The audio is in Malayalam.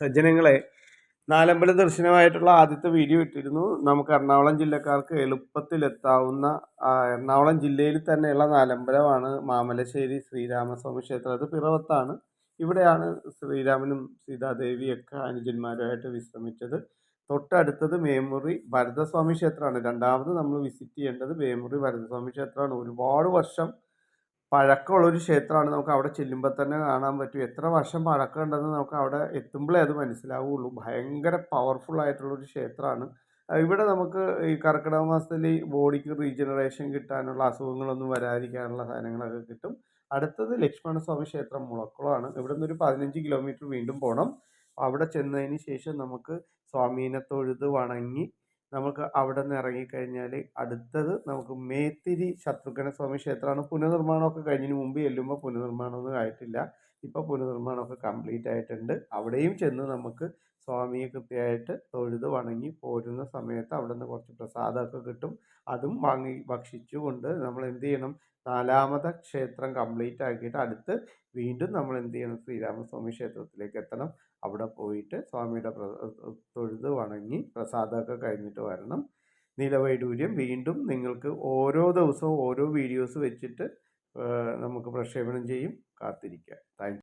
സജ്ജനങ്ങളെ നാലമ്പല ദർശനമായിട്ടുള്ള ആദ്യത്തെ വീഡിയോ ഇട്ടിരുന്നു. നമുക്ക് എറണാകുളം ജില്ലക്കാർക്ക് ആ, എറണാകുളം ജില്ലയിൽ തന്നെയുള്ള നാലമ്പലമാണ് മാമലശ്ശേരി ശ്രീരാമസ്വാമി ക്ഷേത്രം. അത് പിറവത്താണ്. ഇവിടെയാണ് ശ്രീരാമനും സീതാദേവിയൊക്കെ അനുജന്മാരുമായിട്ട് വിശ്രമിച്ചത്. തൊട്ടടുത്തത് മേമുറി ഭരതസ്വാമി ക്ഷേത്രമാണ്. രണ്ടാമത് നമ്മൾ വിസിറ്റ് ചെയ്യേണ്ടത് മേമുറി ഭരതസ്വാമി ക്ഷേത്രമാണ്. ഒരുപാട് വർഷം പഴക്കമുള്ളൊരു ക്ഷേത്രമാണ് നമുക്ക് അവിടെ ചെല്ലുമ്പോൾ തന്നെ കാണാൻ പറ്റും. എത്ര വർഷം പഴക്കമുണ്ടെന്ന് നമുക്ക് അവിടെ എത്തുമ്പോഴേ അത് മനസ്സിലാവുള്ളൂ. ഭയങ്കര പവർഫുൾ ആയിട്ടുള്ളൊരു ക്ഷേത്രമാണ്. ഇവിടെ നമുക്ക് ഈ കർക്കിടക മാസത്തിൽ ഈ ബോഡിക്ക് റീജനറേഷൻ കിട്ടാനുള്ള അസുഖങ്ങളൊന്നും വരാതിരിക്കാനുള്ള സാധനങ്ങളൊക്കെ കിട്ടും. അടുത്തത് ലക്ഷ്മണസ്വാമി ക്ഷേത്രം മുളക്കുളമാണ്. ഇവിടെ നിന്നൊരു പതിനഞ്ച് കിലോമീറ്റർ വീണ്ടും പോകണം അവിടെ ചെന്നതിന് ശേഷം നമുക്ക് സ്വാമീനെ തൊഴുത് വണങ്ങി നമുക്ക് അവിടെ നിന്ന് ഇറങ്ങിക്കഴിഞ്ഞാൽ അടുത്തത് നമുക്ക് മേത്തിരി ശത്രുഘ്ന സ്വാമി ക്ഷേത്രമാണ്. പുനർനിർമ്മാണമൊക്കെ കഴിഞ്ഞതിന് മുമ്പ് ചെല്ലുമ്പോൾ പുനർനിർമ്മാണമൊന്നും ആയിട്ടില്ല. ഇപ്പോൾ പുനർനിർമ്മാണമൊക്കെ കംപ്ലീറ്റ് ആയിട്ടുണ്ട്. അവിടെയും ചെന്ന് നമുക്ക് സ്വാമിയെ കൃത്യമായിട്ട് തൊഴുത് വണങ്ങി പോരുന്ന സമയത്ത് അവിടെ നിന്ന് കുറച്ച് പ്രസാദമൊക്കെ കിട്ടും. അതും വാങ്ങി ഭക്ഷിച്ചുകൊണ്ട് നമ്മൾ എന്ത് ചെയ്യണം? നാലാമത്തെ ക്ഷേത്രം കംപ്ലീറ്റ് ആക്കിയിട്ട് അടുത്ത് വീണ്ടും നമ്മൾ എന്ത് ചെയ്യണം? ശ്രീരാമസ്വാമി ക്ഷേത്രത്തിലേക്ക് എത്തണം. അവിടെ പോയിട്ട് സ്വാമിയുടെ തൊഴുത് വണങ്ങി പ്രസാദമൊക്കെ കഴിഞ്ഞിട്ട് വരണം. നിലവൈഡൂര്യം വീണ്ടും നിങ്ങൾക്ക് ഓരോ ദിവസവും ഓരോ വീഡിയോസ് വെച്ചിട്ട് നമുക്ക് പ്രക്ഷേപണം ചെയ്യും. കാത്തിരിക്കുക താങ്ക്